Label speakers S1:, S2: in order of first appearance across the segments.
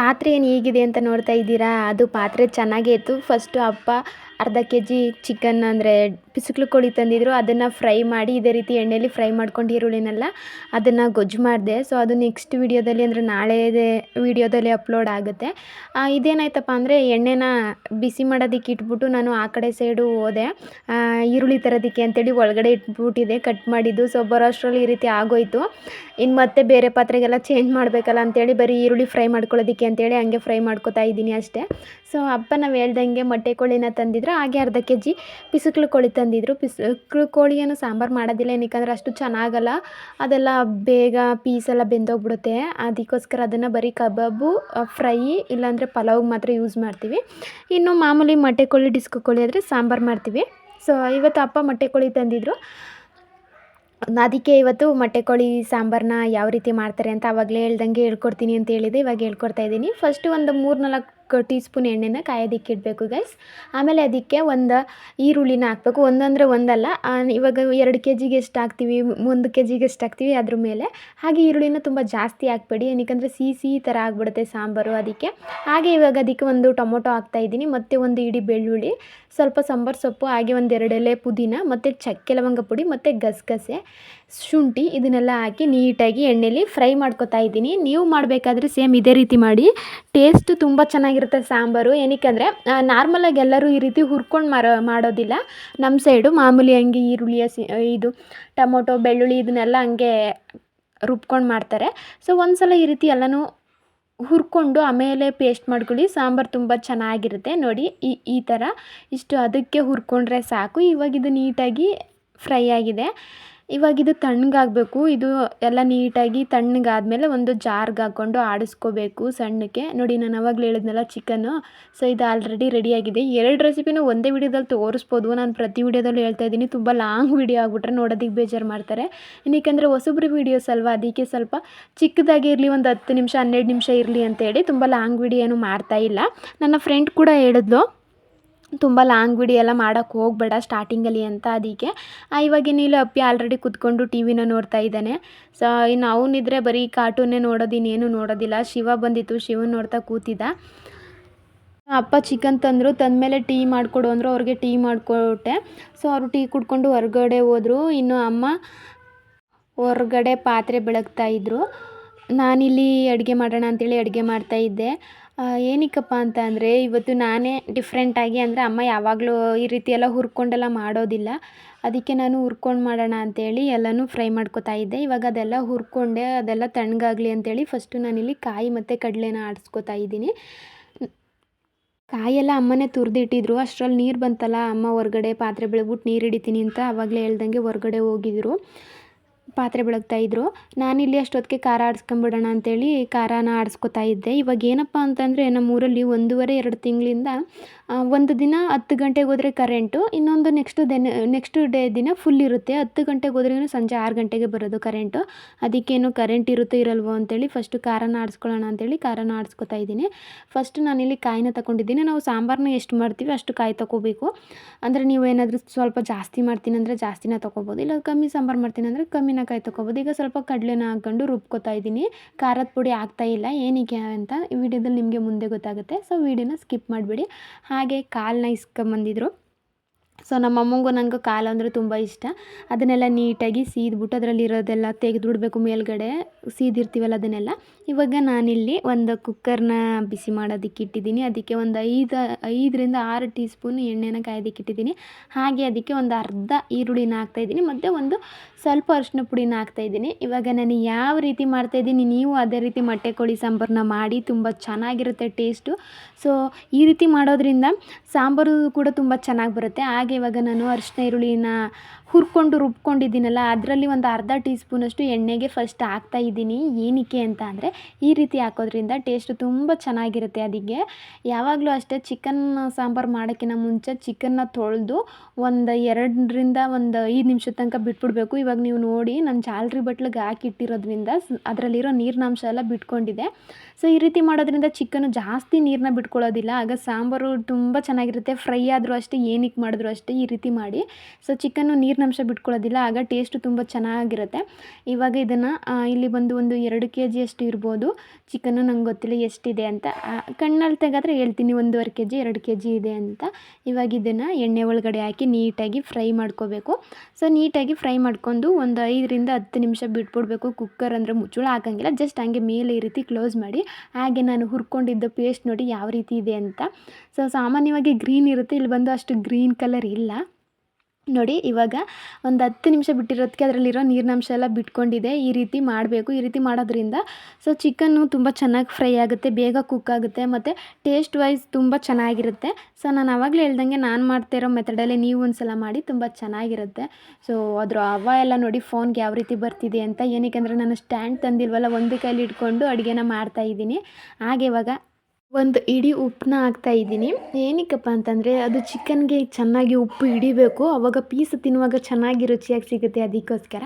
S1: ಪಾತ್ರೆ ಏನು ಹೇಗಿದೆ ಅಂತ ನೋಡ್ತಾ ಇದ್ದೀರಾ? ಅದು ಪಾತ್ರೆ ಚೆನ್ನಾಗೇ ಇತ್ತು. ಫಸ್ಟು ಅಪ್ಪ ಅರ್ಧ ಕೆ ಜಿ ಚಿಕನ್ ಅಂದರೆ ಪಿಸುಕ್ಲು ಕೋಳಿ ತಂದಿದ್ದರು ಅದನ್ನು ಫ್ರೈ ಮಾಡಿ ಇದೇ ರೀತಿ ಎಣ್ಣೆಯಲ್ಲಿ ಫ್ರೈ ಮಾಡ್ಕೊಂಡು ಈರುಳ್ಳಿನೆಲ್ಲ ಅದನ್ನು ಗೊಜ್ಜು ಮಾಡಿದೆ. ಸೊ ಅದು ನೆಕ್ಸ್ಟ್ ವೀಡಿಯೋದಲ್ಲಿ ಅಂದರೆ ನಾಳೆದೇ ವೀಡಿಯೋದಲ್ಲಿ ಅಪ್ಲೋಡ್ ಆಗುತ್ತೆ. ಇದೇನಾಯ್ತಪ್ಪ ಅಂದರೆ ಎಣ್ಣೆನ ಬಿಸಿ ಮಾಡೋದಕ್ಕೆ ಇಟ್ಬಿಟ್ಟು ನಾನು ಆ ಕಡೆ ಸೈಡು ಹೋದೆ. ಈರುಳ್ಳಿ ತರೋದಕ್ಕೆ ಅಂತೇಳಿ ಒಳಗಡೆ ಇಟ್ಬಿಟ್ಟಿದೆ ಕಟ್ ಮಾಡಿದ್ದು. ಸೊ ಬರೋ ಅಷ್ಟರಲ್ಲಿ ಈ ರೀತಿ ಆಗೋಯ್ತು. ಇನ್ನು ಮತ್ತೆ ಬೇರೆ ಪಾತ್ರೆಗೆಲ್ಲ ಚೇಂಜ್ ಮಾಡಬೇಕಲ್ಲ ಅಂತೇಳಿ ಬರೀ ಈರುಳ್ಳಿ ಫ್ರೈ ಮಾಡ್ಕೊಳ್ಳೋದಕ್ಕೆ ಅಂತೇಳಿ ಹಂಗೆ ಫ್ರೈ ಮಾಡ್ಕೊತಾ ಇದ್ದೀನಿ ಅಷ್ಟೇ. ಸೊ ಅಪ್ಪ ನಾವು ಹೇಳ್ದಂಗೆ ಮೊಟ್ಟೆ ಕೋಳಿನ ತಂದಿದ್ರು ಹಾಗೆ ಅರ್ಧ ಕೆ ಜಿ ಪಿಸುಕ್ಳು ಕೋಳಿ ತಂದಿದ್ರು. ಪಿಸುಕ್ಲು ಏನು ಸಾಂಬಾರು ಮಾಡೋದಿಲ್ಲ, ಏನಕ್ಕಂದ್ರೆ ಅಷ್ಟು ಚೆನ್ನಾಗಲ್ಲ. ಅದೆಲ್ಲ ಬೇಗ ಪೀಸೆಲ್ಲ ಬೆಂದೋಗ್ಬಿಡುತ್ತೆ. ಅದಕ್ಕೋಸ್ಕರ ಅದನ್ನು ಬರೀ ಕಬಾಬು ಫ್ರೈ, ಇಲ್ಲಾಂದರೆ ಪಲಾವ್ಗೆ ಮಾತ್ರ ಯೂಸ್ ಮಾಡ್ತೀವಿ. ಇನ್ನು ಮಾಮೂಲಿ ಮೊಟ್ಟೆ ಕೋಳಿ, ಡಿಸ್ಕು ಕೋಳಿ ಆದರೆ ಸಾಂಬಾರು ಮಾಡ್ತೀವಿ. ಸೊ, ಇವತ್ತು ಅಪ್ಪ ಮೊಟ್ಟೆ ಕೋಳಿ ತಂದಿದ್ರು. ಅದಕ್ಕೆ ಇವತ್ತು ಮೊಟ್ಟೆ ಕೋಳಿ ಸಾಂಬಾರನ್ನ ಯಾವ ರೀತಿ ಮಾಡ್ತಾರೆ ಅಂತ ಆವಾಗಲೇ ಹೇಳ್ದಂಗೆ ಹೇಳ್ಕೊಡ್ತೀನಿ ಅಂತ ಹೇಳಿದೆ. ಇವಾಗ ಹೇಳ್ಕೊಡ್ತಾ ಇದ್ದೀನಿ. ಫಸ್ಟು ಒಂದು ಮೂರು ನಾಲ್ಕು ಟೀ ಸ್ಪೂನ್ ಎಣ್ಣೆನ ಕಾಯೋದಿಕ್ಕಿಡಬೇಕು ಗೈಸ್ ಆಮೇಲೆ ಅದಕ್ಕೆ ಒಂದು ಈರುಳ್ಳಿನ ಹಾಕ್ಬೇಕು. ಒಂದಂದರೆ ಒಂದಲ್ಲ. ಇವಾಗ ಎರಡು ಕೆ ಜಿಗೆ ಎಷ್ಟು ಹಾಕ್ತೀವಿ? ಒಂದು ಕೆ ಜಿಗೆ ಎಷ್ಟು ಹಾಕ್ತೀವಿ? ಅದ್ರ ಮೇಲೆ. ಹಾಗೆ ಈರುಳ್ಳಿನ ತುಂಬ ಜಾಸ್ತಿ ಹಾಕ್ಬೇಡಿ. ಏನಕ್ಕಂದರೆ ಸಿಹಿ ಸಿಹಿ ಥರ ಆಗಿಬಿಡುತ್ತೆ ಸಾಂಬಾರು ಅದಕ್ಕೆ. ಹಾಗೆ ಇವಾಗ ಅದಕ್ಕೆ ಒಂದು ಟೊಮೊಟೊ ಹಾಕ್ತಾಯಿದ್ದೀನಿ ಮತ್ತು ಒಂದು ಇಡೀ ಬೆಳ್ಳುಳ್ಳಿ. ಸ್ವಲ್ಪ ಸಾಂಬಾರು ಸೊಪ್ಪು, ಹಾಗೆ ಒಂದು ಎರಡೆಲೆ ಪುದೀನ, ಮತ್ತು ಚಕ್ಕೆ ಲವಂಗ ಪುಡಿ, ಮತ್ತು ಗಸಗಸೆ, ಶುಂಠಿ, ಇದನ್ನೆಲ್ಲ ಹಾಕಿ ನೀಟಾಗಿ ಎಣ್ಣೆಲಿ ಫ್ರೈ ಮಾಡ್ಕೊತಾ ಇದ್ದೀನಿ. ನೀವು ಮಾಡಬೇಕಾದ್ರೆ ಸೇಮ್ ಇದೇ ರೀತಿ ಮಾಡಿ. ಟೇಸ್ಟ್ ತುಂಬ ಚೆನ್ನಾಗಿರುತ್ತೆ ಸಾಂಬಾರು. ಏನಕ್ಕೆ ನಾರ್ಮಲಾಗಿ ಎಲ್ಲರೂ ಈ ರೀತಿ ಹುರ್ಕೊಂಡು ಮಾರೋ, ಮಾಡೋದಿಲ್ಲ. ನಮ್ಮ ಸೈಡು ಮಾಮೂಲಿ ಹಂಗೆ ಈರುಳ್ಳಿಯ ಇದು ಟೊಮೊಟೊ, ಬೆಳ್ಳುಳ್ಳಿ, ಇದನ್ನೆಲ್ಲ ಹಂಗೆ ರುಬ್ಕೊಂಡು ಮಾಡ್ತಾರೆ. ಸೊ ಒಂದು ಸಲ ಈ ರೀತಿ ಎಲ್ಲನೂ ಹುರ್ಕೊಂಡು ಆಮೇಲೆ ಪೇಸ್ಟ್ ಮಾಡ್ಕೊಳ್ಳಿ. ಸಾಂಬಾರು ತುಂಬ ಚೆನ್ನಾಗಿರುತ್ತೆ. ನೋಡಿ, ಈ ಈ ಥರ ಇಷ್ಟು ಅದಕ್ಕೆ ಹುರ್ಕೊಂಡ್ರೆ ಸಾಕು. ಇವಾಗ ಇದು ನೀಟಾಗಿ ಫ್ರೈ ಆಗಿದೆ. ಇವಾಗ ಇದು ತಣ್ಣಗಾಗಬೇಕು. ಇದು ಎಲ್ಲ ನೀಟಾಗಿ ತಣ್ಣಗಾದ್ಮೇಲೆ ಒಂದು ಜಾರ್ಗೆ ಹಾಕ್ಕೊಂಡು ಆಡಿಸ್ಕೋಬೇಕು ಸಣ್ಣಕ್ಕೆ. ನೋಡಿ, ನಾನು ಅವಾಗಲೇ ಹೇಳಿದ್ನಲ್ಲ ಚಿಕನ್ನು. ಸೊ, ಇದು ಆಲ್ರೆಡಿ ರೆಡಿಯಾಗಿದೆ ಎರಡು ರೆಸಿಪಿನೂ ಒಂದೇ ವಿಡಿಯೋದಲ್ಲಿ ತೋರಿಸ್ಬೋದು. ನಾನು ಪ್ರತಿ ವಿಡಿಯೋದಲ್ಲೂ ಹೇಳ್ತಾ ಇದ್ದೀನಿ. ತುಂಬ ಲಾಂಗ್ ವಿಡಿಯೋ ಆಗಿಬಿಟ್ರೆ ನೋಡೋದಕ್ಕೆ ಬೇಜಾರು ಮಾಡ್ತಾರೆ. ಏನಕ್ಕೆಂದರೆ ಹೊಸಬ್ರು ವೀಡಿಯೋಸ್ ಅಲ್ವಾ? ಅದಕ್ಕೆ ಸ್ವಲ್ಪ ಚಿಕ್ಕದಾಗಿ ಇರಲಿ, ಒಂದು ಹತ್ತು ನಿಮಿಷ, ಹನ್ನೆರಡು ನಿಮಿಷ ಇರಲಿ ಅಂತೇಳಿ ತುಂಬ ಲಾಂಗ್ ವಿಡಿಯೋ ಏನು ಮಾಡ್ತಾ ಇಲ್ಲ. ನನ್ನ ಫ್ರೆಂಡ್ ಕೂಡ ಹೇಳಿದ್ಲು ತುಂಬ ಲಾಂಗ್ ವಿಡಿಯೋ ಎಲ್ಲ ಮಾಡೋಕ್ಕೆ ಹೋಗಬೇಡ ಸ್ಟಾರ್ಟಿಂಗಲ್ಲಿ ಅಂತ ಅದಕ್ಕೆ ಇವಾಗೇನಿಲ್ಲ ಅಪ್ಪಿ ಆಲ್ರೆಡಿ ಕುತ್ಕೊಂಡು ಟಿ ವಿನ ನೋಡ್ತಾ ಇದ್ದಾನೆ. ಸೊ ಇನ್ನು ಅವನಿದ್ರೆ ಬರೀ ಕಾರ್ಟೂನೇ ನೋಡೋದು, ಇನ್ನೇನು ನೋಡೋದಿಲ್ಲ. ಶಿವ ಬಂದಿತ್ತು, ಶಿವನ್ ನೋಡ್ತಾ ಕೂತಿದ್ದ. ಅಪ್ಪ ಚಿಕನ್ ತಂದರು, ತಂದಮೇಲೆ ಟೀ ಮಾಡಿಕೊಡು ಅಂದರು, ಅವ್ರಿಗೆ ಟೀ ಮಾಡಿಕೊಟ್ಟೆ. ಸೊ ಅವರು ಟೀ ಕುಡ್ಕೊಂಡು ಹೊರಗಡೆ ಹೋದರು. ಇನ್ನು ಅಮ್ಮ ಹೊರಗಡೆ ಪಾತ್ರೆ ಬೆಳಗ್ತಾ ಇದ್ದರು ನಾನಿಲ್ಲಿ ಅಡುಗೆ ಮಾಡೋಣ ಅಂತೇಳಿ ಅಡುಗೆ ಮಾಡ್ತಾಯಿದ್ದೆ ಏನಕ್ಕಪ್ಪ ಅಂತ ಅಂದರೆ ಇವತ್ತು ನಾನೇ ಡಿಫ್ರೆಂಟಾಗಿ ಅಂದರೆ ಅಮ್ಮ ಯಾವಾಗಲೂ ಈ ರೀತಿ ಎಲ್ಲ ಹುರ್ಕೊಂಡೆಲ್ಲ ಮಾಡೋದಿಲ್ಲ. ಅದಕ್ಕೆ ನಾನು ಹುರ್ಕೊಂಡು ಮಾಡೋಣ ಅಂತೇಳಿ ಎಲ್ಲನೂ ಫ್ರೈ ಮಾಡ್ಕೊತಾ ಇದ್ದೆ. ಇವಾಗ ಅದೆಲ್ಲ ಹುರ್ಕೊಂಡೆ, ಅದೆಲ್ಲ ತಣ್ಣಗಾಗಲಿ ಅಂತೇಳಿ ಫಸ್ಟು ನಾನಿಲ್ಲಿ ಕಾಯಿ ಮತ್ತು ಕಡಲೆನ ಆಡಿಸ್ಕೊತಾ ಇದ್ದೀನಿ. ಕಾಯೆಲ್ಲ ಅಮ್ಮನೇ ತುರಿದಿಟ್ಟಿದ್ರು. ಅಷ್ಟರಲ್ಲಿ ನೀರು ಬಂತಲ್ಲ, ಅಮ್ಮ ಹೊರ್ಗಡೆ ಪಾತ್ರೆ ಬೆಳಗ್ಬಿಟ್ಟು ನೀರು ಹಿಡಿತೀನಿ ಅಂತ ಆವಾಗಲೇ ಹೇಳ್ದಂಗೆ ಹೊರ್ಗಡೆ ಹೋಗಿದ್ರು. ಪಾತ್ರೆ ಬೆಳಗ್ತಾ ಇದ್ರು. ನಾನಿಲ್ಲಿ ಅಷ್ಟೊತ್ತಿಗೆ ಖಾರ ಆಡಿಸ್ಕೊಂಬಿಡೋಣ ಅಂತೇಳಿ ಖಾರನ ಆಡಿಸ್ಕೊತಾ ಇದ್ದೆ. ಇವಾಗ ಏನಪ್ಪ ಅಂತಂದರೆ ನಮ್ಮೂರಲ್ಲಿ ಒಂದೂವರೆ, ಎರಡು ತಿಂಗಳಿಂದ ಒಂದು ದಿನ ಹತ್ತು ಗಂಟೆಗೆ ಹೋದರೆ ಕರೆಂಟು, ಇನ್ನೊಂದು ನೆಕ್ಸ್ಟು ದೆನ್, ನೆಕ್ಸ್ಟ್ ಡೇ ದಿನ ಫುಲ್ ಇರುತ್ತೆ. ಹತ್ತು ಗಂಟೆಗೆ ಹೋದ್ರೂ ಸಂಜೆ ಆರು ಗಂಟೆಗೆ ಬರೋದು ಕರೆಂಟು. ಅದಕ್ಕೇನು ಕರೆಂಟ್ ಇರುತ್ತೋ ಇರಲ್ವೋ ಅಂತೇಳಿ ಫಸ್ಟು ಖಾರನ ಆಡಿಸ್ಕೊಳ್ಳೋಣ ಅಂತೇಳಿ ಖಾರನ ಆಡಿಸ್ಕೊತಾ ಇದ್ದೀನಿ. ಫಸ್ಟ್ ನಾನಿಲ್ಲಿ ಕಾಯಿನ ತಗೊಂಡಿದ್ದೀನಿ. ನಾವು ಸಾಂಬಾರನ್ನ ಎಷ್ಟು ಮಾಡ್ತೀವಿ ಅಷ್ಟು ಕಾಯಿ ತಗೋಬೇಕು. ಅಂದರೆ ನೀವು ಏನಾದರೂ ಸ್ವಲ್ಪ ಜಾಸ್ತಿ ಮಾಡ್ತೀನಿ ಅಂದರೆ ಜಾಸ್ತಿನ ತೊಗೋಬೋದು. ಇಲ್ಲ ಕಮ್ಮಿ ಸಾಂಬಾರು ಮಾಡ್ತೀನಿ ಅಂದರೆ ಕಮ್ಮಿನ ಕಾಯಿ ತೊಗೋಬೋದು ಈಗ ಸ್ವಲ್ಪ ಕಡಲೆನ ಹಾಕ್ಕೊಂಡು ರುಬ್ಕೋತಾ ಇದ್ದೀನಿ. ಖಾರದ ಪುಡಿ ಆಗ್ತಾ ಇಲ್ಲ ಏನಕ್ಕೆ ಅಂತ ಈ ವಿಡಿಯೋದಲ್ಲಿ ನಿಮಗೆ ಮುಂದೆ ಗೊತ್ತಾಗುತ್ತೆ. ಸೊ ವಿಡಿಯೋನ ಸ್ಕಿಪ್ ಮಾಡಿಬಿಡಿ. ಹಾಗೆ ಕಾಲನ್ನ ಇಸ್ಕೊಂಬಂದಿದ್ರು. ಸೊ ನಮ್ಮ ಅಮ್ಮಂಗೂ ನನಗೂ ಕಾಲು ಅಂದರೆ ತುಂಬ ಇಷ್ಟ. ಅದನ್ನೆಲ್ಲ ನೀಟಾಗಿ ಸೀದ್ಬಿಟ್ಟು ಅದರಲ್ಲಿರೋದೆಲ್ಲ ತೆಗೆದುಬಿಡ್ಬೇಕು ಮೇಲ್ಗಡೆ. ಸೀದಿರ್ತೀವಲ್ಲ ಅದನ್ನೆಲ್ಲ. ಇವಾಗ ನಾನಿಲ್ಲಿ ಒಂದು ಕುಕ್ಕರ್ನ ಬಿಸಿ ಮಾಡೋದಕ್ಕೆ ಇಟ್ಟಿದ್ದೀನಿ. ಅದಕ್ಕೆ ಒಂದು ಐದು, ಐದರಿಂದ ಆರು ಟೀ ಸ್ಪೂನ್ ಎಣ್ಣೆನ ಕಾಯೋದಕ್ಕೆ ಇಟ್ಟಿದ್ದೀನಿ. ಹಾಗೆ ಅದಕ್ಕೆ ಒಂದು ಅರ್ಧ ಈರುಳ್ಳಿನ ಹಾಕ್ತಾಯಿದ್ದೀನಿ ಮತ್ತು ಒಂದು ಸ್ವಲ್ಪ ಅರಿಶಿನ ಪುಡಿನ ಹಾಕ್ತಾಯಿದ್ದೀನಿ ಇವಾಗ ನಾನು ಯಾವ ರೀತಿ ಮಾಡ್ತಾಯಿದ್ದೀನಿ ನೀವು ಅದೇ ರೀತಿ ಮೊಟ್ಟೆ ಕೋಳಿ ಸಾಂಬಾರನ್ನ ಮಾಡಿ ತುಂಬ ಚೆನ್ನಾಗಿರುತ್ತೆ ಟೇಸ್ಟು. ಸೊ, ಈ ರೀತಿ ಮಾಡೋದ್ರಿಂದ ಸಾಂಬಾರು ಕೂಡ ತುಂಬ ಚೆನ್ನಾಗಿ ಬರುತ್ತೆ. ಹಾಗೆ ಇವಾಗ ನಾನು ಅರಿಶಿನ, ಈರುಳ್ಳಿನ ಹುರ್ಕೊಂಡು ರುಬ್ಕೊಂಡಿದ್ದೀನಲ್ಲ, ಅದರಲ್ಲಿ ಒಂದು ಅರ್ಧ ಟೀ ಸ್ಪೂನಷ್ಟು ಎಣ್ಣೆಗೆ ಫಸ್ಟ್ ಹಾಕ್ತಾ ಇದ್ದೀನಿ. ಏನಕ್ಕೆ ಅಂತ ಅಂದರೆ, ಈ ರೀತಿ ಹಾಕೋದ್ರಿಂದ ಟೇಸ್ಟ್ ತುಂಬ ಚೆನ್ನಾಗಿರುತ್ತೆ ಅದಕ್ಕೆ. ಯಾವಾಗಲೂ ಅಷ್ಟೇ ಚಿಕನ್ ಸಾಂಬಾರು ಮಾಡೋಕ್ಕಿಂತ ಮುಂಚೆ ಚಿಕನ್ನ ತೊಳೆದು ಒಂದು ಎರಡರಿಂದ ಒಂದು ಐದು ನಿಮಿಷದ ತನಕ ಬಿಟ್ಬಿಡಬೇಕು. ಇವಾಗ ನೀವು ನೋಡಿ, ನಾನು ಜಾಲ್ರಿ ಬಟ್ಲಿಗೆ ಹಾಕಿಟ್ಟಿರೋದ್ರಿಂದ ಅದರಲ್ಲಿರೋ ನೀರಿನಾಂಶ ಎಲ್ಲ ಬಿಟ್ಕೊಂಡಿದೆ. ಸೊ ಈ ರೀತಿ ಮಾಡೋದ್ರಿಂದ ಚಿಕನ್ನು ಜಾಸ್ತಿ ನೀರನ್ನ ಬಿಟ್ಕೊಳ್ಳೋದಿಲ್ಲ. ಆಗ ಸಾಂಬಾರು ತುಂಬ ಚೆನ್ನಾಗಿರುತ್ತೆ. ಫ್ರೈ ಆದರೂ ಅಷ್ಟೇ, ಏನಕ್ಕೆ ಮಾಡಿದ್ರು ಅಷ್ಟೇ ಈ ರೀತಿ ಮಾಡಿ. ಸೊ ಚಿಕನ್ನು ನೀರು ನೀರಿನಂಶ ಬಿಟ್ಕೊಳ್ಳೋದಿಲ್ಲ, ಆಗ ಟೇಸ್ಟು ತುಂಬ ಚೆನ್ನಾಗಿರುತ್ತೆ. ಇವಾಗ ಇದನ್ನು ಇಲ್ಲಿ ಬಂದು ಒಂದು ಎರಡು ಕೆ ಜಿಯಷ್ಟು ಇರ್ಬೋದು. ಚಿಕನ್ನು ನಂಗೆ ಗೊತ್ತಿಲ್ಲ ಎಷ್ಟಿದೆ ಅಂತ. ಕಣ್ಣಲ್ಲಿ ತೆಗೆದ್ರೆ ಹೇಳ್ತೀನಿ, ಒಂದೂವರೆ ಕೆ ಜಿ ಎರಡು ಕೆ ಜಿ ಇದೆ ಅಂತ. ಇವಾಗ ಇದನ್ನು ಎಣ್ಣೆ ಒಳಗಡೆ ಹಾಕಿ ನೀಟಾಗಿ ಫ್ರೈ ಮಾಡ್ಕೋಬೇಕು. ಸೊ ನೀಟಾಗಿ ಫ್ರೈ ಮಾಡ್ಕೊಂಡು ಒಂದು ಐದರಿಂದ ಹತ್ತು ನಿಮಿಷ ಬಿಟ್ಬಿಡ್ಬೇಕು. ಕುಕ್ಕರ್ ಅಂದರೆ ಮುಚ್ಚಳ ಹಾಕಂಗಿಲ್ಲ ಜಸ್ಟ್ ಹಂಗೆ ಮೇಲೆ ಈ ರೀತಿ ಕ್ಲೋಸ್ ಮಾಡಿ, ಹಾಗೆ ನಾನು ಹುರ್ಕೊಂಡಿದ್ದ ಪೇಸ್ಟ್ ನೋಡಿ ಯಾವ ರೀತಿ ಇದೆ ಅಂತ. ಸೊ ಸಾಮಾನ್ಯವಾಗಿ ಗ್ರೀನ್ ಇರುತ್ತೆ, ಇಲ್ಲಿ ಬಂದು ಅಷ್ಟು ಗ್ರೀನ್ ಕಲರ್ ಇಲ್ಲ. ನೋಡಿ, ಇವಾಗ ಒಂದು ಹತ್ತು ನಿಮಿಷ ಬಿಟ್ಟಿರೋದಕ್ಕೆ ಅದರಲ್ಲಿರೋ ನೀರಿನಂಶ ಎಲ್ಲ ಬಿಟ್ಕೊಂಡಿದೆ. ಈ ರೀತಿ ಮಾಡಬೇಕು. ಈ ರೀತಿ ಮಾಡೋದ್ರಿಂದ ಸೊ ಚಿಕನ್ನು ತುಂಬ ಚೆನ್ನಾಗಿ ಫ್ರೈ ಆಗುತ್ತೆ, ಬೇಗ ಕುಕ್ ಆಗುತ್ತೆ ಮತ್ತು ಟೇಸ್ಟ್ ವೈಸ್ ತುಂಬ ಚೆನ್ನಾಗಿರುತ್ತೆ. ಸೊ ನಾನು ಆವಾಗಲೇ ಹೇಳ್ದಂಗೆ ನಾನು ಮಾಡ್ತಾ ಇರೋ ಮೆಥಡಲ್ಲೇ ನೀವು ಒಂದು ಸಲ ಮಾಡಿ ತುಂಬ ಚೆನ್ನಾಗಿರುತ್ತೆ. ಸೊ ಅದ್ರ ಹವ ಎಲ್ಲ ನೋಡಿ ಫೋನ್ಗೆ ಯಾವ ರೀತಿ ಬರ್ತಿದೆ ಅಂತ ಏನಕ್ಕೆ ಅಂದರೆ ನಾನು ಸ್ಟ್ಯಾಂಡ್ ತಂದಿಲ್ವಲ್ಲ, ಒಂದು ಕೈಲಿ ಇಟ್ಕೊಂಡು ಅಡುಗೆನ ಮಾಡ್ತಾಯಿದ್ದೀನಿ ಹಾಗೆ ಇವಾಗ ಒಂದು ಇಡೀ ಉಪ್ಪನ್ನ ಹಾಕ್ತಾ ಇದ್ದೀನಿ. ಏನಕ್ಕಪ್ಪ ಅಂತಂದರೆ ಅದು ಚಿಕನ್ಗೆ ಚೆನ್ನಾಗಿ ಉಪ್ಪು ಹಿಡಿಬೇಕು. ಆವಾಗ ಪೀಸ್ ತಿನ್ನುವಾಗ ಚೆನ್ನಾಗಿ ರುಚಿಯಾಗಿ ಸಿಗುತ್ತೆ ಅದಕ್ಕೋಸ್ಕರ.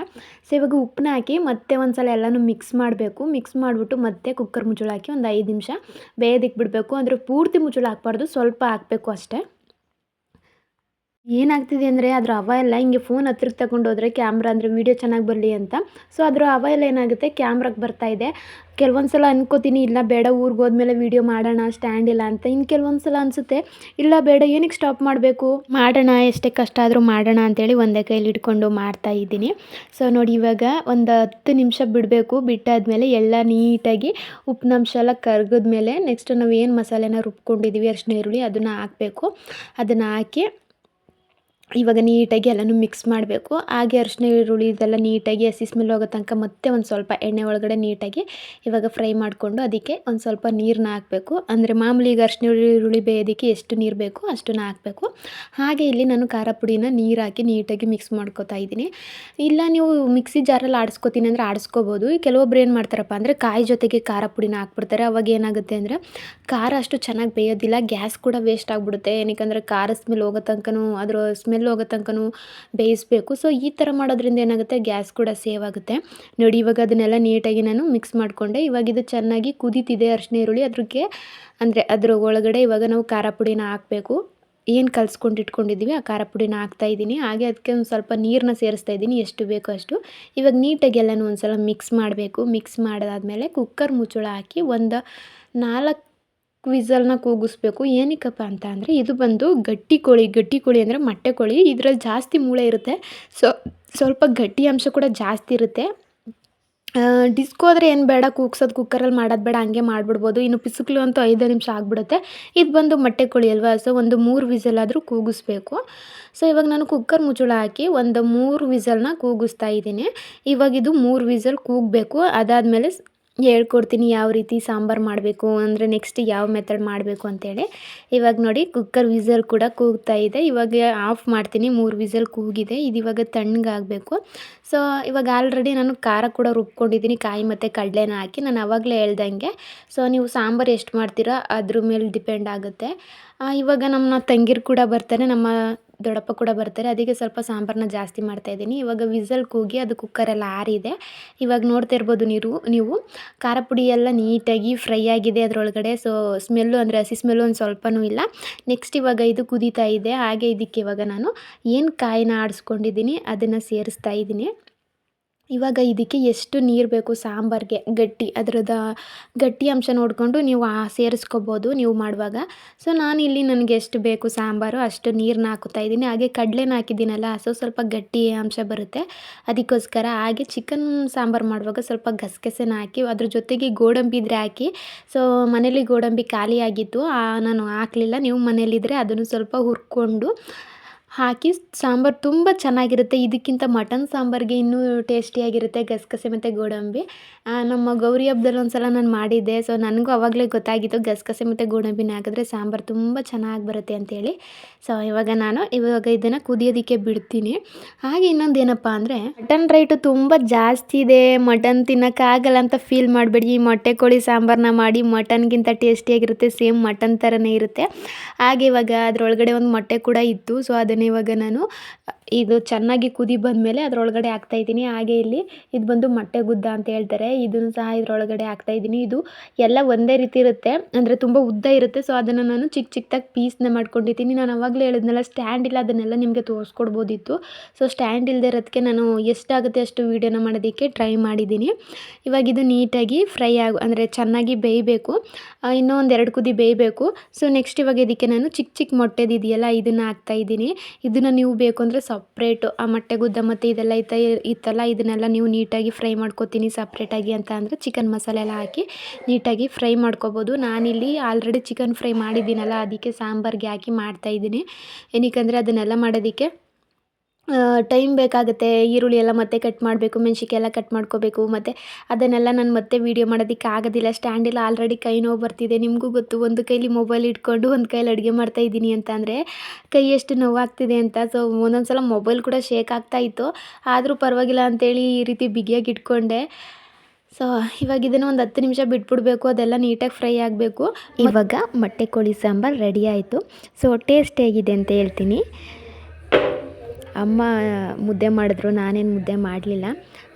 S1: ಸೊ ಇವಾಗ ಉಪ್ಪನ್ನ ಹಾಕಿ ಮತ್ತೆ ಒಂದು ಸಲ ಎಲ್ಲನೂ ಮಿಕ್ಸ್ ಮಾಡಬೇಕು. ಮಿಕ್ಸ್ ಮಾಡಿಬಿಟ್ಟು ಮತ್ತೆ ಕುಕ್ಕರ್ ಮುಚ್ಚಳ ಹಾಕಿ ಒಂದು ಐದು ನಿಮಿಷ ಬೇಯೋದಕ್ಕೆ ಬಿಡಬೇಕು ಅಂದರೆ ಪೂರ್ತಿ ಮುಚ್ಚಳ ಹಾಕ್ಬಾರ್ದು. ಸ್ವಲ್ಪ ಹಾಕಬೇಕು ಅಷ್ಟೇ. ಏನಾಗ್ತಿದೆ ಅಂದರೆ ಅದರ ಹವ ಎಲ್ಲ ಹಿಂಗೆ ಫೋನ್ ಹತ್ರಕ್ಕೆ ತಗೊಂಡು ಹೋದರೆ ಕ್ಯಾಮ್ರಾ ಅಂದರೆ ವೀಡಿಯೋ ಚೆನ್ನಾಗಿ ಬರಲಿ ಅಂತ. ಸೊ ಅದರ ಹವ ಎಲ್ಲ ಏನಾಗುತ್ತೆ ಕ್ಯಾಮ್ರಾಗೆ ಬರ್ತಾ ಇದೆ. ಕೆಲವೊಂದು ಸಲ ಅನ್ಕೋತೀನಿ, ಇಲ್ಲ ಬೇಡ ಊರಿಗೆ ಹೋದ್ಮೇಲೆ ವೀಡಿಯೋ ಮಾಡೋಣ ಸ್ಟ್ಯಾಂಡ್ ಇಲ್ಲ ಅಂತ. ಇನ್ನು ಕೆಲವೊಂದು ಸಲ ಅನಿಸುತ್ತೆ, ಇಲ್ಲ ಬೇಡ ಏನಕ್ಕೆ ಸ್ಟಾಪ್ ಮಾಡಬೇಕು? ಮಾಡೋಣ, ಎಷ್ಟೇ ಕಷ್ಟ ಆದರೂ ಮಾಡೋಣ ಅಂತೇಳಿ ಒಂದೇ ಕೈಲಿ ಇಟ್ಕೊಂಡು ಮಾಡ್ತಾ ಇದ್ದೀನಿ. ಸೊ ನೋಡಿ ಇವಾಗ ಒಂದು ಹತ್ತು ನಿಮಿಷ ಬಿಡಬೇಕು. ಬಿಟ್ಟಾದ್ಮೇಲೆ ಎಲ್ಲ ನೀಟಾಗಿ ಉಪ್ಪಿನಂಶ ಎಲ್ಲ ಕರಗಿದ್ಮೇಲೆ ನೆಕ್ಸ್ಟ್ ನಾವು ಏನು ಮಸಾಲೆನ ರುಬ್ಕೊಂಡಿದ್ದೀವಿ ಅರಿಶಿನ ಈರುಳ್ಳಿ, ಅದನ್ನು ಹಾಕಬೇಕು. ಅದನ್ನು ಹಾಕಿ ಇವಾಗ ನೀಟಾಗಿ ಎಲ್ಲನೂ ಮಿಕ್ಸ್ ಮಾಡಬೇಕು. ಹಾಗೆ ಅರಿಶಿನ ಈರುಳ್ಳಿ ಇದೆಲ್ಲ ನೀಟಾಗಿ ಹಸಿ ಸ್ಮೆಲ್ ಹೋಗೋ ತನಕ ಮತ್ತೆ ಒಂದು ಸ್ವಲ್ಪ ಎಣ್ಣೆ ಒಳಗಡೆ ನೀಟಾಗಿ ಇವಾಗ ಫ್ರೈ ಮಾಡಿಕೊಂಡು ಅದಕ್ಕೆ ಒಂದು ಸ್ವಲ್ಪ ನೀರನ್ನ ಹಾಕಬೇಕು. ಅಂದರೆ ಮಾಮೂಲಿ ಈಗ ಅರಿಶಿನ ಈರುಳ್ಳಿ ಬೇಯೋದಕ್ಕೆ ಎಷ್ಟು ನೀರು ಬೇಕು ಅಷ್ಟನ್ನು ಹಾಕಬೇಕು. ಹಾಗೆ ಇಲ್ಲಿ ನಾನು ಖಾರ ಪುಡಿನ ನೀರು ಹಾಕಿ ನೀಟಾಗಿ ಮಿಕ್ಸ್ ಮಾಡ್ಕೋತಾ ಇದ್ದೀನಿ. ಇಲ್ಲ ನೀವು ಮಿಕ್ಸಿ ಜಾರಲ್ಲಿ ಆಡಿಸ್ಕೋತೀನಿ ಅಂದರೆ ಆಡಿಸ್ಕೋಬೋದು. ಕೆಲವೊಬ್ರು ಏನು ಮಾಡ್ತಾರಪ್ಪ ಅಂದರೆ ಕಾಯಿ ಜೊತೆಗೆ ಖಾರ ಪುಡಿನ ಹಾಕ್ಬಿಡ್ತಾರೆ. ಅವಾಗ ಏನಾಗುತ್ತೆ ಅಂದರೆ ಖಾರ ಅಷ್ಟು ಚೆನ್ನಾಗಿ ಬೇಯೋದಿಲ್ಲ. ಗ್ಯಾಸ್ ಕೂಡ ವೇಸ್ಟ್ ಆಗಿಬಿಡುತ್ತೆ. ಏನಕ್ಕೆ ಖಾರ ಸ್ಮೆಲ್ ಹೋಗೋ ತನಕನೂ ಅದರ ಸ್ಮೆಲ್ ಹೋಗೋ ತನಕನೂ ಬೇಯಿಸಬೇಕು. ಸೊ ಈ ಥರ ಮಾಡೋದ್ರಿಂದ ಏನಾಗುತ್ತೆ? ಗ್ಯಾಸ್ ಕೂಡ ಸೇವ್ ಆಗುತ್ತೆ. ನೋಡಿ, ಇವಾಗ ಅದನ್ನೆಲ್ಲ ನೀಟಾಗಿ ನಾನು ಮಿಕ್ಸ್ ಮಾಡಿಕೊಂಡೆ. ಇವಾಗ ಇದು ಚೆನ್ನಾಗಿ ಕುದೀತಿದೆ ಅರಿಶಿನ ಈರುಳ್ಳಿ. ಅದಕ್ಕೆ ಅಂದರೆ ಅದ್ರ ಒಳಗಡೆ ಇವಾಗ ನಾವು ಖಾರ ಪುಡಿನ ಹಾಕಬೇಕು. ಏನು ಕಲಿಸ್ಕೊಂಡು ಇಟ್ಕೊಂಡಿದ್ದೀವಿ, ಆ ಖಾರ ಪುಡಿನ ಹಾಕ್ತಾ ಇದ್ದೀನಿ. ಹಾಗೆ ಅದಕ್ಕೆ ಒಂದು ಸ್ವಲ್ಪ ನೀರನ್ನ ಸೇರಿಸ್ತಾ ಇದ್ದೀನಿ. ಎಷ್ಟು ಬೇಕೋ ಅಷ್ಟು. ಇವಾಗ ನೀಟಾಗಿ ಎಲ್ಲನೂ ಒಂದು ಸಲ ಮಿಕ್ಸ್ ಮಾಡಬೇಕು. ಮಿಕ್ಸ್ ಮಾಡಾದ್ಮೇಲೆ ಕುಕ್ಕರ್ ಮುಚ್ಚಳ ಹಾಕಿ ಒಂದು ನಾಲ್ಕು ವಿಸಲ್ನ ಕೂಗಿಸ್ಬೇಕು. ಏನಕ್ಕಪ್ಪ ಅಂತ ಅಂದರೆ ಇದು ಬಂದು ಗಟ್ಟಿ ಕೋಳಿ ಗಟ್ಟಿ ಕೋಳಿ ಅಂದರೆ ಮೊಟ್ಟೆ ಕೋಳಿ. ಇದರಲ್ಲಿ ಜಾಸ್ತಿ ಮೂಳೆ ಇರುತ್ತೆ. ಸೊ, ಸ್ವಲ್ಪ ಗಟ್ಟಿ ಅಂಶ ಕೂಡ ಜಾಸ್ತಿ ಇರುತ್ತೆ. ಡಿಸ್ಕೋ ಆದರೆ ಏನು ಬೇಡ, ಕೂಗ್ಸೋದು ಕುಕ್ಕರಲ್ಲಿ ಮಾಡೋದು ಬೇಡ, ಹಂಗೆ ಮಾಡಿಬಿಡ್ಬೋದು. ಇನ್ನು ಪಿಸುಕ್ಲು ಅಂತೂ ಐದು ನಿಮಿಷ ಆಗಿಬಿಡುತ್ತೆ. ಇದು ಬಂದು ಮೊಟ್ಟೆ ಕೋಳಿ ಅಲ್ವಾ? ಸೊ, ಒಂದು ಮೂರು ವಿಸಲ್ ಆದರೂ ಕೂಗಿಸ್ಬೇಕು. ಸೊ, ಇವಾಗ ನಾನು ಕುಕ್ಕರ್ ಮುಚ್ಚಳ ಹಾಕಿ ಒಂದು ಮೂರು ವಿಸಲ್ನ ಕೂಗಿಸ್ತಾ ಇದ್ದೀನಿ. ಇವಾಗಿದು ಮೂರು ವಿಸಲ್ ಕೂಗಬೇಕು. ಅದಾದಮೇಲೆ ಹೇಳ್ಕೊಡ್ತೀನಿ ಯಾವ ರೀತಿ ಸಾಂಬಾರು ಮಾಡಬೇಕು, ಅಂದರೆ ನೆಕ್ಸ್ಟ್ ಯಾವ ಮೆಥಡ್ ಮಾಡಬೇಕು ಅಂತೇಳಿ. ಇವಾಗ ನೋಡಿ ಕುಕ್ಕರ್ ವಿಸಲ್ ಕೂಡ ಕೂಗ್ತಾ ಇದೆ. ಇವಾಗ ಆಫ್ ಮಾಡ್ತೀನಿ, ಮೂರು ವಿಸಲ್ ಕೂಗಿದೆ. ಇದು ಇವಾಗ ತಣ್ಣಗಾಗಬೇಕು ಸೊ ಇವಾಗ ಆಲ್ರೆಡಿ ನಾನು ಖಾರ ಕೂಡ ರುಬ್ಕೊಂಡಿದ್ದೀನಿ, ಕಾಯಿ ಮತ್ತು ಕಡಲೆನ ಹಾಕಿ. ನಾನು ಆವಾಗಲೇ ಹೇಳ್ದಂಗೆ ಸೊ ನೀವು ಸಾಂಬಾರು ಎಷ್ಟು ಮಾಡ್ತೀರೋ, ಅದ್ರ ಮೇಲೆ ಡಿಪೆಂಡ್ ಆಗುತ್ತೆ. ಇವಾಗ ನಮ್ಮ ತಂಗಿರು ಕೂಡ ಬರ್ತಾರೆ, ನಮ್ಮ ದೊಡ್ಡಪ್ಪ ಕೂಡ ಬರ್ತಾರೆ. ಅದಕ್ಕೆ ಸ್ವಲ್ಪ ಸಾಂಬಾರನ್ನ ಜಾಸ್ತಿ ಮಾಡ್ತಾಯಿದ್ದೀನಿ ಇವಾಗ ವಿಸಲ್ ಕೂಗಿ ಅದು ಕುಕ್ಕರೆಲ್ಲ ಆರಿದೆ. ಇವಾಗ ನೋಡ್ತಾ ಇರ್ಬೋದು ನೀರು, ನೀವು. ಖಾರ ಪುಡಿ ಎಲ್ಲ ನೀಟಾಗಿ ಫ್ರೈ ಆಗಿದೆ ಅದರೊಳಗಡೆ. ಸೊ ಸ್ಮೆಲ್ಲು ಅಂದರೆ ಹಸಿ ಸ್ಮೆಲ್ಲು ಒಂದು ಸ್ವಲ್ಪನೂ ಇಲ್ಲ. ನೆಕ್ಸ್ಟ್ ಇವಾಗ ಇದು ಕುದೀತಾ ಇದೆ. ಹಾಗೆ ಇದಕ್ಕೆ ಇವಾಗ ನಾನು ಏನು ಕಾಯಿನ ಆಡಿಸ್ಕೊಂಡಿದ್ದೀನಿ, ಅದನ್ನು ಸೇರಿಸ್ತಾ ಇದ್ದೀನಿ. ಇವಾಗ ಇದಕ್ಕೆ ಎಷ್ಟು ನೀರು ಬೇಕು? ಸಾಂಬಾರಿಗೆ ಗಟ್ಟಿ ಅದ್ರದ್ದು ಗಟ್ಟಿ ಅಂಶ ನೋಡಿಕೊಂಡು ನೀವು ಸೇರಿಸ್ಕೋಬೋದು ನೀವು ಮಾಡುವಾಗ. ಸೊ ಇಲ್ಲಿ ನನಗೆ ಎಷ್ಟು ಬೇಕು ಸಾಂಬಾರು ಅಷ್ಟು ನೀರನ್ನ ಹಾಕುತ್ತಾ ಇದ್ದೀನಿ. ಹಾಗೆ ಕಡಲೆನ ಹಾಕಿದ್ದೀನಲ್ಲ, ಸೊ ಸ್ವಲ್ಪ ಗಟ್ಟಿ ಅಂಶ ಬರುತ್ತೆ. ಅದಕ್ಕೋಸ್ಕರ ಹಾಗೆ ಚಿಕನ್ ಸಾಂಬಾರು ಮಾಡುವಾಗ ಸ್ವಲ್ಪ ಗಸಗಸೆನ ಹಾಕಿ, ಅದ್ರ ಜೊತೆಗೆ ಗೋಡಂಬಿ ಇದ್ರೆ ಹಾಕಿ. ಸೊ ಮನೇಲಿ ಗೋಡಂಬಿ ಖಾಲಿಯಾಗಿತ್ತು ನಾನು ಹಾಕಲಿಲ್ಲ. ನೀವು ಮನೇಲಿದ್ದರೆ ಅದನ್ನು ಸ್ವಲ್ಪ ಹುರ್ಕೊಂಡು ಹಾಕಿ ಸಾಂಬಾರು ತುಂಬ ಚೆನ್ನಾಗಿರುತ್ತೆ. ಇದಕ್ಕಿಂತ ಮಟನ್ ಸಾಂಬಾರಿಗೆ ಇನ್ನೂ ಟೇಸ್ಟಿಯಾಗಿರುತ್ತೆ ಗಸಗಸೆ ಮತ್ತು ಗೋಡಂಬಿ. ನಮ್ಮ ಗೌರಿ ಹಬ್ದಲ್ಲಿ ಒಂದು ಸಲ ನಾನು ಮಾಡಿದ್ದೆ. ಸೊ ನನಗೂ ಆವಾಗಲೇ ಗೊತ್ತಾಗಿತ್ತು ಗಸಗಸೆ ಮತ್ತು ಗೋಡಂಬಿನ ಹಾಕಿದ್ರೆ ಸಾಂಬಾರು ತುಂಬ ಚೆನ್ನಾಗಿ ಬರುತ್ತೆ ಅಂತೇಳಿ. ಸೊ ಇವಾಗ ನಾನು ಇವಾಗ ಇದನ್ನು ಕುದಿಯೋದಕ್ಕೆ ಬಿಡ್ತೀನಿ. ಹಾಗೆ ಇನ್ನೊಂದು ಏನಪ್ಪ ಅಂದರೆ ಮಟನ್ ರೇಟು ತುಂಬ ಜಾಸ್ತಿ ಇದೆ. ಮಟನ್ ತಿನ್ನೋಕ್ಕಾಗಲ್ಲ ಅಂತ ಫೀಲ್ ಮಾಡಬೇಡಿ. ಈ ಮೊಟ್ಟೆ ಕೋಳಿ ಸಾಂಬಾರನ್ನ ಮಾಡಿ ಮಟನ್ಗಿಂತ ಟೇಸ್ಟಿಯಾಗಿರುತ್ತೆ, ಸೇಮ್ ಮಟನ್ ಥರನೇ ಇರುತ್ತೆ. ಹಾಗೆ ಇವಾಗ ಅದರೊಳಗಡೆ ಒಂದು ಮೊಟ್ಟೆ ಕೂಡ ಇತ್ತು. ಸೊ ಅದನ್ನೇ ಇದನ್ನು ಇವಾಗ ನಾನು, ಇದು ಚೆನ್ನಾಗಿ ಕುದಿ ಬಂದಮೇಲೆ ಅದರೊಳಗಡೆ ಹಾಕ್ತಾಯಿದ್ದೀನಿ ಹಾಗೆ ಇಲ್ಲಿ ಇದು ಬಂದು ಮೊಟ್ಟೆ ಗುದ್ದ ಅಂತ ಹೇಳ್ತಾರೆ. ಇದನ್ನು ಸಹ ಇದರೊಳಗಡೆ ಹಾಕ್ತಾಯಿದ್ದೀನಿ ಇದು ಎಲ್ಲ ಒಂದೇ ರೀತಿ ಇರುತ್ತೆ. ಅಂದರೆ ತುಂಬ ಉದ್ದ ಇರುತ್ತೆ. ಸೊ ಅದನ್ನು ನಾನು ಚಿಕ್ಕ ಚಿಕ್ಕದಾಗಿ ಪೀಸ್ನ ಮಾಡ್ಕೊಂಡಿದ್ದೀನಿ. ನಾನು ಅವಾಗಲೇ ಹೇಳಿದ್ನಲ್ಲ ಸ್ಟ್ಯಾಂಡ್ ಇಲ್ಲ, ಅದನ್ನೆಲ್ಲ ನಿಮಗೆ ತೋರಿಸ್ಕೊಡ್ಬೋದಿತ್ತು. ಸೊ ಸ್ಟ್ಯಾಂಡ್ ಇಲ್ಲದೆ ಇರೋದಕ್ಕೆ ನಾನು ಎಷ್ಟಾಗುತ್ತೆ ಅಷ್ಟು ವೀಡಿಯೋನ ಮಾಡೋದಕ್ಕೆ ಟ್ರೈ ಮಾಡಿದ್ದೀನಿ. ಇವಾಗ ಇದು ನೀಟಾಗಿ ಫ್ರೈ ಆಗ, ಅಂದರೆ ಚೆನ್ನಾಗಿ ಬೇಯಬೇಕು. ಇನ್ನೂ ಒಂದೆರಡು ಕುದಿ ಬೇಯಬೇಕು. ಸೊ ನೆಕ್ಸ್ಟ್ ಇವಾಗ ಇದಕ್ಕೆ ನಾನು ಚಿಕ್ಕ ಚಿಕ್ಕ ಮೊಟ್ಟೆದಿದೆಯಲ್ಲ, ಇದನ್ನು ಹಾಕ್ತಾಯಿದ್ದೀನಿ ಇದನ್ನು ನೀವು ಬೇಕು ಅಂದರೆ ಸಪ್ರೇಟು ಆ ಮೊಟ್ಟೆ, ಗುದ್ದ ಮತ್ತು ಇದೆಲ್ಲ ಇತ್ತ, ಇತ್ತಲ್ಲ, ಇದನ್ನೆಲ್ಲ ನೀವು ನೀಟಾಗಿ ಫ್ರೈ ಮಾಡ್ಕೊತೀನಿ ಸಪ್ರೇಟಾಗಿ ಅಂತ ಅಂದರೆ ಚಿಕನ್ ಮಸಾಲೆ ಎಲ್ಲ ಹಾಕಿ ನೀಟಾಗಿ ಫ್ರೈ ಮಾಡ್ಕೊಬೋದು. ನಾನಿಲ್ಲಿ ಆಲ್ರೆಡಿ ಚಿಕನ್ ಫ್ರೈ ಮಾಡಿದ್ದೀನಲ್ಲ, ಅದಕ್ಕೆ ಸಾಂಬಾರಿಗೆ ಹಾಕಿ ಮಾಡ್ತಾಯಿದ್ದೀನಿ ಏನಕ್ಕೆ ಅದನ್ನೆಲ್ಲ ಮಾಡೋದಕ್ಕೆ ಟೈಮ್ ಬೇಕಾಗುತ್ತೆ, ಈರುಳ್ಳಿ ಎಲ್ಲ ಮತ್ತೆ ಕಟ್ ಮಾಡಬೇಕು ಮೆಣ್ಸಿನ್ಕಾಯಿ ಎಲ್ಲ ಕಟ್ ಮಾಡ್ಕೋಬೇಕು, ಮತ್ತು ಅದನ್ನೆಲ್ಲ ನಾನು ಮತ್ತೆ ವೀಡಿಯೋ ಮಾಡೋದಕ್ಕೆ ಆಗೋದಿಲ್ಲ. ಸ್ಟ್ಯಾಂಡಿಲ್ಲ ಆಲ್ರೆಡಿ ಕೈ ನೋವು ಬರ್ತಿದೆ. ನಿಮಗೂ ಗೊತ್ತು, ಒಂದು ಕೈಲಿ ಮೊಬೈಲ್ ಇಟ್ಕೊಂಡು ಒಂದು ಕೈಲಿ ಅಡುಗೆ ಮಾಡ್ತಾಯಿದ್ದೀನಿ ಅಂತ ಅಂದರೆ ಕೈ ಎಷ್ಟು ನೋವಾಗ್ತಿದೆ ಅಂತ. ಸೊ ಒಂದೊಂದು ಸಲ ಮೊಬೈಲ್ ಕೂಡ ಶೇಕ್ ಆಗ್ತಾ ಇತ್ತು. ಆದರೂ ಪರವಾಗಿಲ್ಲ ಅಂತೇಳಿ ಈ ರೀತಿ ಬಿಗಿಯಾಗಿ ಇಟ್ಕೊಂಡೆ. ಸೊ ಇವಾಗ ಇದನ್ನು ಒಂದು ಹತ್ತು ನಿಮಿಷ ಬಿಟ್ಬಿಡ್ಬೇಕು. ಅದೆಲ್ಲ ನೀಟಾಗಿ ಫ್ರೈ ಆಗಬೇಕು. ಇವಾಗ ಮೊಟ್ಟೆ ಕೋಳಿ ಸಾಂಬಾರು ರೆಡಿ ಆಯಿತು. ಸೊ ಟೇಸ್ಟ್ ಹೇಗಿದೆ ಅಂತ ಹೇಳ್ತೀನಿ. ಅಮ್ಮ ಮುದ್ದೆ ಮಾಡಿದ್ರು, ನಾನೇನು ಮುದ್ದೆ ಮಾಡಲಿಲ್ಲ.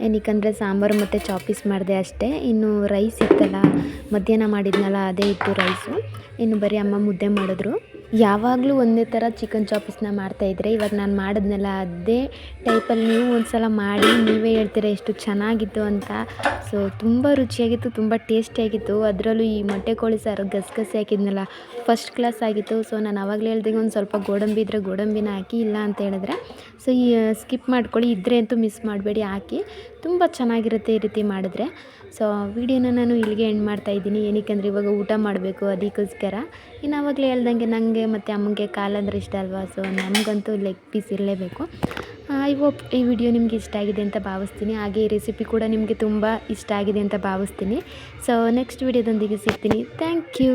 S1: ಏನಕ್ಕಂದರೆ ಸಾಂಬಾರು ಮತ್ತು ಚಾಪೀಸ್ ಮಾಡಿದೆ ಅಷ್ಟೇ. ಇನ್ನು ರೈಸ್ ಇತ್ತಲ್ಲ, ಮಧ್ಯಾಹ್ನ ಮಾಡಿದ್ನಲ್ಲ, ಅದೇ ಇತ್ತು ರೈಸು ಇನ್ನು ಬರೀ ಅಮ್ಮ ಮುದ್ದೆ ಮಾಡಿದ್ರು. ಯಾವಾಗಲೂ ಒಂದೇ ಥರ ಚಿಕನ್ ಚಾಪೀಸ್ನ ಮಾಡ್ತಾಯಿದ್ರೆ ಇವಾಗ ನಾನು ಮಾಡಿದ್ನಲ್ಲ ಅದೇ ಟೈಪಲ್ಲಿ ನೀವು ಒಂದು ಸಲ ಮಾಡಿ, ನೀವೇ ಹೇಳ್ತೀರ ಎಷ್ಟು ಚೆನ್ನಾಗಿತ್ತು ಅಂತ. ಸೊ ತುಂಬ ರುಚಿಯಾಗಿತ್ತು, ತುಂಬ ಟೇಸ್ಟಿಯಾಗಿತ್ತು ಅದರಲ್ಲೂ ಈ ಮೊಟ್ಟೆ ಕೋಳಿ ಸಾರು ಗಸಗಸೆ ಹಾಕಿದ್ನಲ್ಲ ಫಸ್ಟ್ ಕ್ಲಾಸ್ ಆಗಿತ್ತು. ಸೊ ನಾನು ಆವಾಗಲೇ ಹೇಳ್ದಂಗೆ ಒಂದು ಸ್ವಲ್ಪ ಗೋಡಂಬಿ ಇದ್ದರೆ ಗೋಡಂಬಿನ ಹಾಕಿ ಇಲ್ಲ ಅಂತ ಹೇಳಿದ್ರೆ. ಸೊ ಈ, ಸ್ಕಿಪ್ ಮಾಡ್ಕೊಳ್ಳಿ ಇದ್ದರೆ ಅಂತೂ ಮಿಸ್ ಮಾಡಬೇಡಿ, ಹಾಕಿ. ತುಂಬ ಚೆನ್ನಾಗಿರುತ್ತೆ ಈ ರೀತಿ ಮಾಡಿದ್ರೆ. ಸೊ ವೀಡಿಯೋನ ನಾನು ಇಲ್ಲಿಗೆ ಎಂಡ್ ಮಾಡ್ತಾಯಿದ್ದೀನಿ ಏನಕ್ಕೆ ಇವಾಗ ಊಟ ಮಾಡಬೇಕು, ಅದಕ್ಕೋಸ್ಕರ. ಇನ್ನು ಆವಾಗಲೇ ಹೇಳ್ದಂಗೆ ನನಗೆ ಮತ್ತು ಅಮ್ಮಂಗೆ ಕಾಲಂದ್ರೆ ಇಷ್ಟ ಅಲ್ವಾ? ಸೊ ನಮಗಂತೂ ಲೆಗ್ ಪೀಸ್ ಇರಲೇಬೇಕು. ಐ ಹೋಪ್ ಈ ವಿಡಿಯೋ ನಿಮಗೆ ಇಷ್ಟ ಆಗಿದೆ ಅಂತ ಭಾವಿಸ್ತೀನಿ. ಹಾಗೆ ಈ ರೆಸಿಪಿ ಕೂಡ ನಿಮಗೆ ತುಂಬ ಇಷ್ಟ ಆಗಿದೆ ಅಂತ ಭಾವಿಸ್ತೀನಿ. ಸೊ ನೆಕ್ಸ್ಟ್ ವಿಡಿಯೋದೊಂದಿಗೆ ಸಿಗ್ತೀನಿ. Thank you